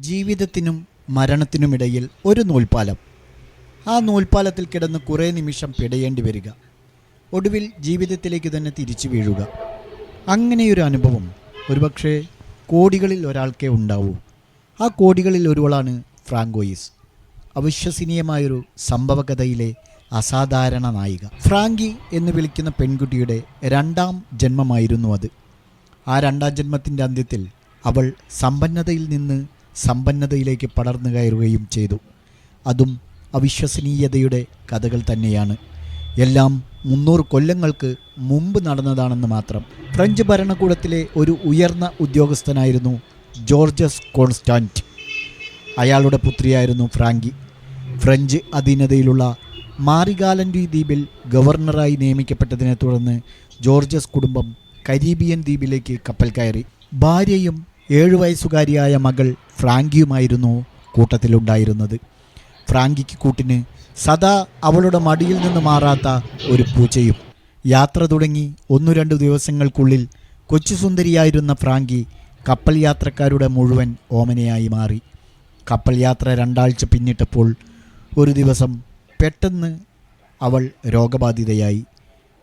ജീവിതത്തിനും മരണത്തിനുമിടയിൽ ഒരു നൂൽപ്പാലം. ആ നൂൽപ്പാലത്തിൽ കിടന്ന് കുറേ നിമിഷം പിടയേണ്ടി വരിക. ഒടുവിൽ ജീവിതത്തിലേക്ക് തന്നെ തിരിച്ചു വീഴുക. അങ്ങനെയൊരു അനുഭവം ഒരുപക്ഷെ കോടികളിൽ ഒരാൾക്കേ ഉണ്ടാവൂ. ആ കോടികളിൽ ഒരുവളാണ് ഫ്രാങ്കോയിസ്. അവിശ്വസനീയമായൊരു സംഭവകഥയിലെ അസാധാരണ നായിക. ഫ്രാങ്കി എന്ന് വിളിക്കുന്ന പെൺകുട്ടിയുടെ രണ്ടാം ജന്മമായിരുന്നു അത്. ആ രണ്ടാം ജന്മത്തിന്റെ അന്ത്യത്തിൽ അവൾ സമ്പന്നതയിൽ നിന്ന് സമ്പന്നതയിലേക്ക് പടർന്നു കയറുകയും ചെയ്തു. അതും അവിശ്വസനീയതയുടെ കഥകൾ തന്നെയാണ്. എല്ലാം മുന്നൂറ് കൊല്ലങ്ങൾക്ക് മുമ്പ് നടന്നതാണെന്ന് മാത്രം. ഫ്രഞ്ച് ഭരണകൂടത്തിലെ ഒരു ഉയർന്ന ഉദ്യോഗസ്ഥനായിരുന്നു ജോർജസ് കോൺസ്റ്റാന്റ് അയാളുടെ പുത്രിയായിരുന്നു ഫ്രാങ്കി. ഫ്രഞ്ച് അധീനതയിലുള്ള മാറിഗാലൻഡി ദ്വീപിൽ ഗവർണറായി നിയമിക്കപ്പെട്ടതിനെ തുടർന്ന് ജോർജസ് കുടുംബം കരീബിയൻ ദ്വീപിലേക്ക് കപ്പൽ കയറി. ഭാര്യയും ഏഴു വയസ്സുകാരിയായ മകൾ ഫ്രാങ്കിയുമായിരുന്നു കൂട്ടത്തിലുണ്ടായിരുന്നത്. ഫ്രാങ്കിക്ക് കൂട്ടിന് സദാ അവളുടെ മടിയിൽ നിന്ന് മാറാത്ത ഒരു പൂച്ചയും. യാത്ര തുടങ്ങി ഒന്നു രണ്ടു ദിവസങ്ങൾക്കുള്ളിൽ കൊച്ചു സുന്ദരിയായിരുന്ന ഫ്രാങ്കി കപ്പൽ യാത്രക്കാരുടെ മുഴുവൻ ഓമനയായി മാറി. കപ്പൽ യാത്ര രണ്ടാഴ്ച പിന്നിട്ടപ്പോൾ ഒരു ദിവസം പെട്ടെന്ന് അവൾ രോഗബാധിതയായി.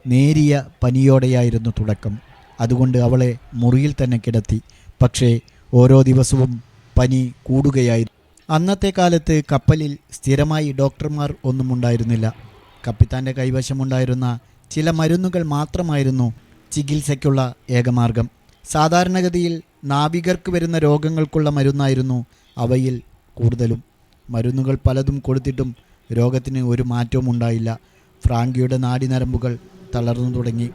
നേരിയ പനിയോടെയായിരുന്നു തുടക്കം. അതുകൊണ്ട് അവളെ മുറിയിൽ തന്നെ കിടത്തി പക്ഷേ ഓരോ ദിവസവും പനി കൂടുകയായിരുന്നു. അന്നത്തെ കാലത്ത് കപ്പലിൽ സ്ഥിരമായി ഡോക്ടർമാർ ഒന്നും ഉണ്ടായിരുന്നില്ല കപ്പിത്താന്റെ കൈവശമുണ്ടായിരുന്ന ചില മരുന്നുകൾ മാത്രമായിരുന്നു ചികിത്സയ്ക്കുള്ള ഏകമാർഗം. സാധാരണഗതിയിൽ നാവികർക്ക് വരുന്ന രോഗങ്ങൾക്കുള്ള മരുന്നായിരുന്നു അവയിൽ കൂടുതലും. മരുന്നുകൾ പലതും കൊടുത്തിട്ടും രോഗത്തിന് ഒരു മാറ്റവും ഉണ്ടായില്ല. ഫ്രാങ്കിയുടെ നാടിനരമ്പുകൾ തളർന്നു തുടങ്ങി.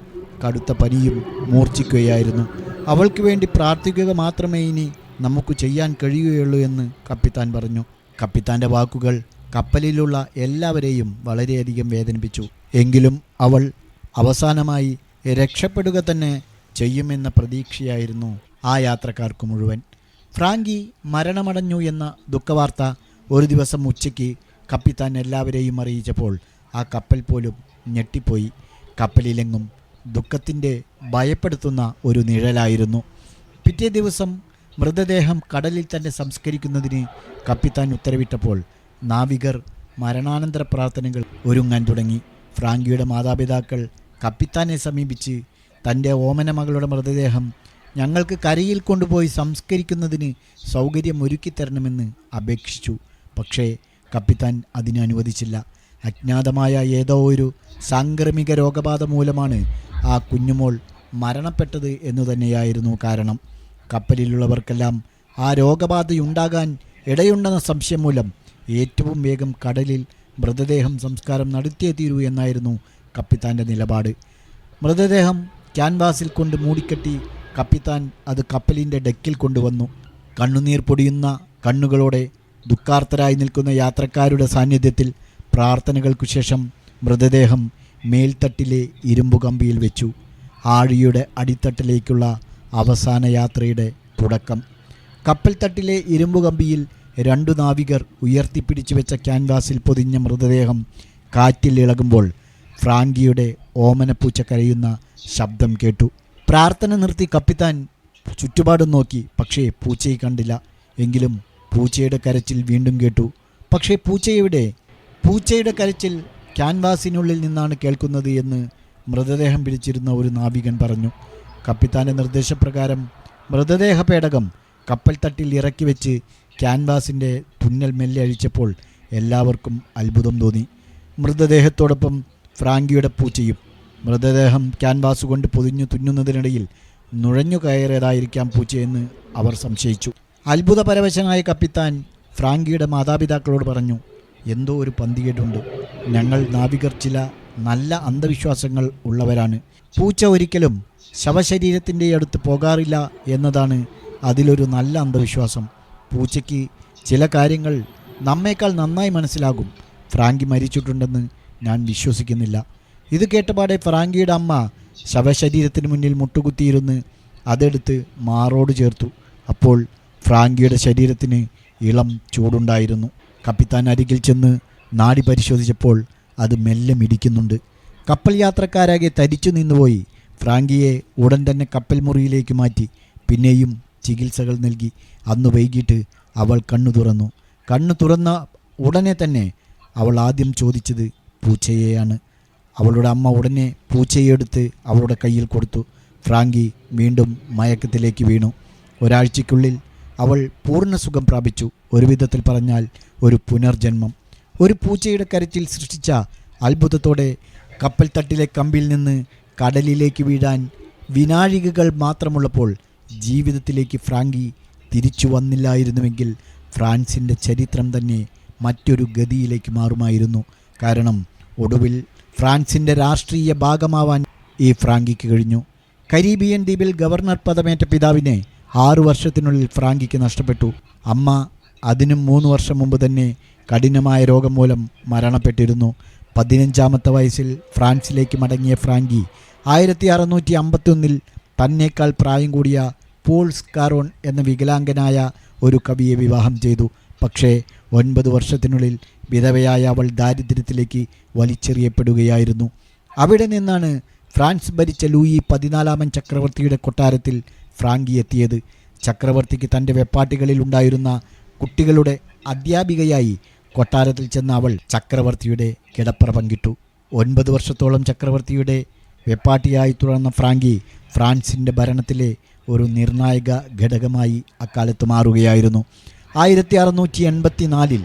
കടുത്ത പനിയും മൂർച്ഛിക്കുകയായിരുന്നു. അവൾക്ക് വേണ്ടി പ്രാർത്ഥിക്കുക മാത്രമേ ഇനി നമുക്ക് ചെയ്യാൻ കഴിയുകയുള്ളൂ എന്ന് കപ്പിത്താൻ പറഞ്ഞു. കപ്പിത്താന്റെ വാക്കുകൾ കപ്പലിലുള്ള എല്ലാവരെയും വളരെയധികം വേദനിപ്പിച്ചു. എങ്കിലും അവൾ അവസാനമായി രക്ഷപ്പെടുക തന്നെ ചെയ്യുമെന്ന പ്രതീക്ഷയായിരുന്നു ആ യാത്രക്കാർക്ക് മുഴുവൻ. ഫ്രാങ്കി മരണമടഞ്ഞു എന്ന ദുഃഖവാർത്ത ഒരു ദിവസം ഉച്ചയ്ക്ക് കപ്പിത്താൻ എല്ലാവരെയും അറിയിച്ചപ്പോൾ ആ കപ്പൽ പോലും ഞെട്ടിപ്പോയി. കപ്പലിലെങ്ങും ദുഃഖത്തിന്റെ ഭയപ്പെടുത്തുന്ന ഒരു നിഴലായിരുന്നു. പിറ്റേ ദിവസം മൃതദേഹം കടലിൽ തന്നെ സംസ്കരിക്കുന്നതിന് കപ്പിത്താൻ ഉത്തരവിട്ടപ്പോൾ നാവികർ മരണാനന്തര പ്രാർത്ഥനകൾ ഒരുങ്ങാൻ തുടങ്ങി. ഫ്രാങ്കിയുടെ മാതാപിതാക്കൾ കപ്പിത്താനെ സമീപിച്ച് തന്റെ ഓമന മകളുടെ മൃതദേഹം ഞങ്ങൾക്ക് കരയിൽ കൊണ്ടുപോയി സംസ്കരിക്കുന്നതിന് സൗകര്യം ഒരുക്കിത്തരണമെന്ന് അപേക്ഷിച്ചു. പക്ഷേ കപ്പിത്താൻ അതിന് അനുവദിച്ചില്ല. അജ്ഞാതമായ ഏതോ ഒരു സാംക്രമിക രോഗബാധ മൂലമാണ് ആ കുഞ്ഞുമോൾ മരണപ്പെട്ടത് എന്നു തന്നെയായിരുന്നു കാരണം. കപ്പലിലുള്ളവർക്കെല്ലാം ആ രോഗബാധയുണ്ടാകാൻ ഇടയുണ്ടെന്ന സംശയം മൂലം ഏറ്റവും വേഗം കടലിൽ മൃതദേഹം സംസ്കാരം നടത്തിയേ തീരൂ എന്നായിരുന്നു കപ്പിത്താന്റെ നിലപാട്. മൃതദേഹം ക്യാൻവാസിൽ കൊണ്ട് മൂടിക്കെട്ടി കപ്പിത്താൻ അത് കപ്പലിന്റെ ഡെക്കിൽ കൊണ്ടുവന്നു. കണ്ണുനീർ പൊടിയുന്ന കണ്ണുകളോടെ ദുഃഖാർത്തരായി നിൽക്കുന്ന യാത്രക്കാരുടെ സാന്നിധ്യത്തിൽ പ്രാർത്ഥനകൾക്കു ശേഷം മൃതദേഹം മേൽത്തട്ടിലെ ഇരുമ്പു കമ്പിയിൽ വെച്ചു. ആഴിയുടെ അടിത്തട്ടിലേക്കുള്ള അവസാന യാത്രയുടെ തുടക്കം. കപ്പൽ തട്ടിലെ ഇരുമ്പു കമ്പിയിൽ രണ്ടു നാവികർ ഉയർത്തിപ്പിടിച്ചു വെച്ച ക്യാൻവാസിൽ പൊതിഞ്ഞ മൃതദേഹം കാറ്റിൽ ഇളകുമ്പോൾ ഫ്രാങ്കിയുടെ ഓമനപ്പൂച്ച കരയുന്ന ശബ്ദം കേട്ടു. പ്രാർത്ഥന നിർത്തി കപ്പിത്താൻ ചുറ്റുപാടും നോക്കി പക്ഷേ പൂച്ചയെ കണ്ടില്ല. എങ്കിലും പൂച്ചയുടെ കരച്ചിൽ വീണ്ടും കേട്ടു. പക്ഷേ പൂച്ചയെവിടെ? പൂച്ചയുടെ കരച്ചിൽ ക്യാൻവാസിനുള്ളിൽ നിന്നാണ് കേൾക്കുന്നത് എന്ന് മൃതദേഹം പിടിച്ചിരുന്ന ഒരു നാവികൻ പറഞ്ഞു. കപ്പിത്താന്റെ നിർദ്ദേശപ്രകാരം മൃതദേഹ പേടകം കപ്പൽ തട്ടിൽ ഇറക്കി വെച്ച് ക്യാൻവാസിന്റെ തുന്നൽ മെല്ലെ അഴിച്ചപ്പോൾ എല്ലാവർക്കും അത്ഭുതം തോന്നി. മൃതദേഹത്തോടൊപ്പം ഫ്രാങ്കിയുടെ പൂച്ചയും മൃതദേഹം ക്യാൻവാസ് കൊണ്ട് പൊതിഞ്ഞു തുന്നുന്നതിനിടയിൽ നുഴഞ്ഞു കയറിയതായിരിക്കാം പൂച്ചയെന്ന് അവർ സംശയിച്ചു. അത്ഭുതപരവശനായ കപ്പിത്താൻ ഫ്രാങ്കിയുടെ മാതാപിതാക്കളോട് പറഞ്ഞു എന്തോ ഒരു പന്തികേടുണ്ട് ഞങ്ങൾ നാവികർ ചില നല്ല അന്ധവിശ്വാസങ്ങൾ ഉള്ളവരാണ്. പൂച്ച ഒരിക്കലും ശവശരീരത്തിന്റെ അടുത്ത് പോകാറില്ല എന്നതാണ് അതിലൊരു നല്ല അന്ധവിശ്വാസം. പൂച്ചയ്ക്ക് ചില കാര്യങ്ങൾ നമ്മേക്കാൾ നന്നായി മനസ്സിലാകും. ഫ്രാങ്കി മരിച്ചിട്ടുണ്ടെന്ന് ഞാൻ വിശ്വസിക്കുന്നില്ല. ഇത് കേട്ടപാടെ ഫ്രാങ്കിയുടെ അമ്മ ശവശരീരത്തിന് മുന്നിൽ മുട്ടുകുത്തിയിരുന്ന് അതെടുത്ത് മാറോട് ചേർത്തു. അപ്പോൾ ഫ്രാങ്കിയുടെ ശരീരത്തിന് ഇളം ചൂടുണ്ടായിരുന്നു. കപ്പിത്താൻ അരികിൽ ചെന്ന് നാടി പരിശോധിച്ചപ്പോൾ അത് മെല്ലെ മിടിക്കുന്നുണ്ട്. കപ്പൽ യാത്രക്കാരാകെ തരിച്ചു നിന്നുപോയി. ഫ്രാങ്കിയെ ഉടൻ തന്നെ കപ്പൽ മുറിയിലേക്ക് മാറ്റി. പിന്നെയും ചികിത്സകൾ നൽകി. അന്ന് വൈകിട്ട് അവൾ കണ്ണു തുറന്നു. കണ്ണു തുറന്ന ഉടനെ തന്നെ അവൾ ആദ്യം ചോദിച്ചത് പൂച്ചയെയാണ്. അവളുടെ അമ്മ ഉടനെ പൂച്ചയെടുത്ത് അവളുടെ കയ്യിൽ കൊടുത്തു. ഫ്രാങ്കി വീണ്ടും മയക്കത്തിലേക്ക് വീണു. ഒരാഴ്ചയ്ക്കുള്ളിൽ അവൾ പൂർണ സുഖം പ്രാപിച്ചു. ഒരു വിധത്തിൽ പറഞ്ഞാൽ ഒരു പുനർജന്മം. ഒരു പൂച്ചയുടെ കരച്ചിൽ സൃഷ്ടിച്ച അത്ഭുതത്തോടെ കപ്പൽ തട്ടിലെ കമ്പിൽ നിന്ന് കടലിലേക്ക് വീഴാൻ വിനാഴികകൾ മാത്രമുള്ളപ്പോൾ ജീവിതത്തിലേക്ക് ഫ്രാങ്കി തിരിച്ചു വന്നില്ലായിരുന്നുവെങ്കിൽ ഫ്രാൻസിന്റെ ചരിത്രം തന്നെ മറ്റൊരു ഗതിയിലേക്ക് മാറുമായിരുന്നു. കാരണം ഒടുവിൽ ഫ്രാൻസിന്റെ രാഷ്ട്രീയ ഭാഗമാവാൻ ഈ ഫ്രാങ്കിക്ക് കഴിഞ്ഞു. കരീബിയൻ ദ്വീപിൽ ഗവർണർ പദമേറ്റ പിതാവിനെ ആറു വർഷത്തിനുള്ളിൽ ഫ്രാങ്കിക്ക് നഷ്ടപ്പെട്ടു. അമ്മ അതിനും മൂന്ന് വർഷം മുമ്പ് തന്നെ കഠിനമായ രോഗം മൂലം മരണപ്പെട്ടിരുന്നു. പതിനഞ്ചാമത്തെ വയസ്സിൽ ഫ്രാൻസിലേക്ക് മടങ്ങിയ ഫ്രാങ്കി ആയിരത്തി അറുന്നൂറ്റി അമ്പത്തിയൊന്നിൽ തന്നേക്കാൾ പ്രായം കൂടിയ പോൾ സ്കാറോൺ എന്ന വികലാംഗനായ ഒരു കവിയെ വിവാഹം ചെയ്തു. പക്ഷേ ഒൻപത് വർഷത്തിനുള്ളിൽ വിധവയായ അവൾ ദാരിദ്ര്യത്തിലേക്ക് വലിച്ചെറിയപ്പെടുകയായിരുന്നു. അവിടെ നിന്നാണ് ഫ്രാൻസ് ഭരിച്ച ലൂയി പതിനാലാമൻ ചക്രവർത്തിയുടെ കൊട്ടാരത്തിൽ ഫ്രാങ്കി എത്തിയത്. ചക്രവർത്തിക്ക് തന്റെ വെപ്പാട്ടികളിൽ ഉണ്ടായിരുന്ന കുട്ടികളുടെ അധ്യാപികയായി കൊട്ടാരത്തിൽ ചെന്ന അവൾ ചക്രവർത്തിയുടെ കിടപ്പറ പങ്കിട്ടു. ഒൻപത് വർഷത്തോളം ചക്രവർത്തിയുടെ വെപ്പാട്ടിയായി തുടർന്ന ഫ്രാങ്കി ഫ്രാൻസിന്റെ ഭരണത്തിലെ ഒരു നിർണായക ഘടകമായി അക്കാലത്ത് മാറുകയായിരുന്നു. ആയിരത്തി അറുന്നൂറ്റി എൺപത്തി നാലിൽ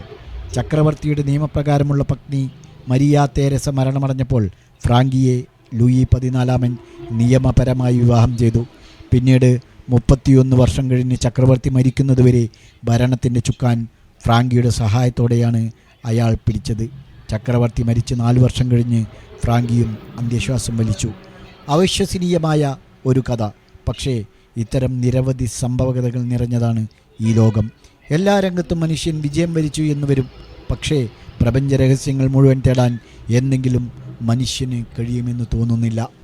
ചക്രവർത്തിയുടെ നിയമപ്രകാരമുള്ള പത്നി മരിയ തേരസ മരണമടഞ്ഞപ്പോൾ ഫ്രാങ്കിയെ ലൂയി പതിനാലാമൻ നിയമപരമായി വിവാഹം ചെയ്തു. പിന്നീട് മുപ്പത്തിയൊന്ന് വർഷം കഴിഞ്ഞ് ചക്രവർത്തി മരിക്കുന്നതുവരെ ഭരണത്തിന്റെ ചുക്കാൻ ഫ്രാങ്കിയുടെ സഹായത്തോടെയാണ് അയാൾ പിടിച്ചത്. ചക്രവർത്തി മരിച്ച് നാല് വർഷം കഴിഞ്ഞ് ഫ്രാങ്കിയും അന്ത്യശ്വാസം വലിച്ചു. അവിശ്വസനീയമായ ഒരു കഥ. പക്ഷേ ഇത്തരം നിരവധി സംഭവകഥകൾ നിറഞ്ഞതാണ് ഈ ലോകം. എല്ലാ രംഗത്തും മനുഷ്യൻ വിജയം വരിച്ചു എന്ന് വരും. പക്ഷേ പ്രപഞ്ച രഹസ്യങ്ങൾ മുഴുവൻ തേടാൻ എന്നെങ്കിലും മനുഷ്യന് കഴിയുമെന്ന് തോന്നുന്നില്ല.